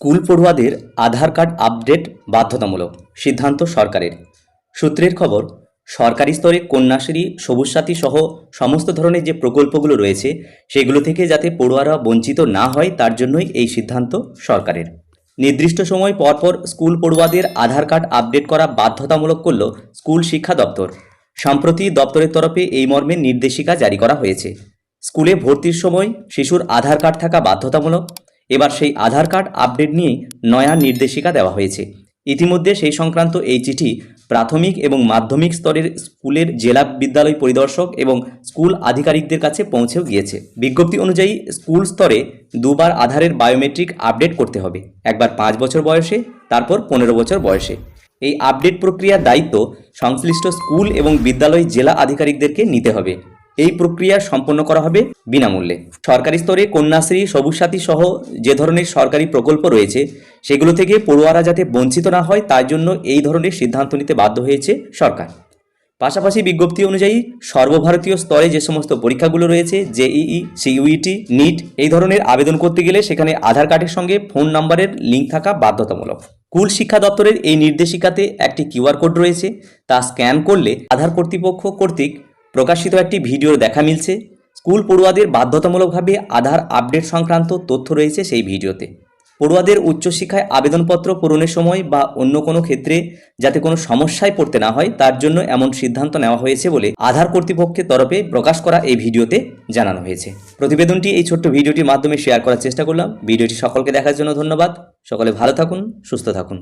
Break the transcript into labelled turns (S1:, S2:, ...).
S1: School পড়ুয়াদের আধার card update বাধ্যতামূলক, সিদ্ধান্ত সরকারের। সূত্রের খবর, সরকারি স্তরে কন্যাশ্রী, সবুজ সাথী সহ সমস্ত ধরনের যে প্রকল্পগুলো রয়েছে, সেগুলো থেকে যাতে পড়ুয়ারা বঞ্চিত না হয়, তার জন্যই এই সিদ্ধান্ত সরকারের। নির্দিষ্ট সময় পরপর স্কুল পড়ুয়াদের আধার কার্ড আপডেট করা বাধ্যতামূলক করল স্কুল শিক্ষা দপ্তর। সম্প্রতি দপ্তরের তরফে এই মর্মে নির্দেশিকা জারি করা হয়েছে। স্কুলে ভর্তির সময় শিশুর আধার কার্ড থাকা বাধ্যতামূলক এবার সেই আধার কার্ড আপডেট নিয়েই নয়া নির্দেশিকা দেওয়া হয়েছে। ইতিমধ্যে সেই সংক্রান্ত এই চিঠি প্রাথমিক এবং মাধ্যমিক স্তরের স্কুলের জেলা বিদ্যালয় পরিদর্শক এবং স্কুল আধিকারিকদের কাছে পৌঁছেও গিয়েছে। বিজ্ঞপ্তি অনুযায়ী স্কুল স্তরে দুবার আধারের বায়োমেট্রিক আপডেট করতে হবে। একবার পাঁচ বছর বয়সে, তারপর পনেরো বছর বয়সে। এই আপডেট প্রক্রিয়ার দায়িত্ব সংশ্লিষ্ট স্কুল এবং বিদ্যালয় জেলা আধিকারিকদেরকে নিতে হবে। এই প্রক্রিয়া সম্পন্ন করা হবে বিনামূল্যে। সরকারি স্তরে কন্যাশ্রী সবুজ সাথী সহ যে ধরনের সরকারি প্রকল্প রয়েছে, সেগুলো থেকে পড়ুয়ারা যাতে বঞ্চিত না হয়, তার জন্য এই ধরনের সিদ্ধান্ত নিতে বাধ্য হয়েছে সরকার। পাশাপাশি বিজ্ঞপ্তি অনুযায়ী সর্বভারতীয় স্তরে যে সমস্ত পরীক্ষাগুলো রয়েছে, জেইই সিইউইটি নিট, এই ধরনের আবেদন করতে গেলে সেখানে আধার কার্ডের সঙ্গে ফোন নাম্বারের লিঙ্ক থাকা বাধ্যতামূলক। স্কুল শিক্ষা দপ্তরের এই নির্দেশিকাতে একটি কিউআর কোড রয়েছে, তা স্ক্যান করলে আধার কর্তৃপক্ষ কর্তৃক প্রকাশিত একটি ভিডিওর দেখা মিলছে। স্কুল পড়ুয়াদের বাধ্যতামূলকভাবে আধার আপডেট সংক্রান্ত তথ্য রয়েছে সেই ভিডিওতে। পড়ুয়াদের উচ্চশিক্ষায় আবেদনপত্র পূরণের সময় বা অন্য কোনো ক্ষেত্রে যাতে কোনো সমস্যায় পড়তে না হয়, তার জন্য এমন সিদ্ধান্ত নেওয়া হয়েছে বলে আধার কর্তৃপক্ষের তরফে প্রকাশ করা এই ভিডিওতে জানানো হয়েছে। প্রতিবেদনটি এই ছোট্ট ভিডিওটির মাধ্যমে শেয়ার করার চেষ্টা করলাম। ভিডিওটি সকলকে দেখার জন্য ধন্যবাদ। সকলে ভালো থাকুন, সুস্থ থাকুন।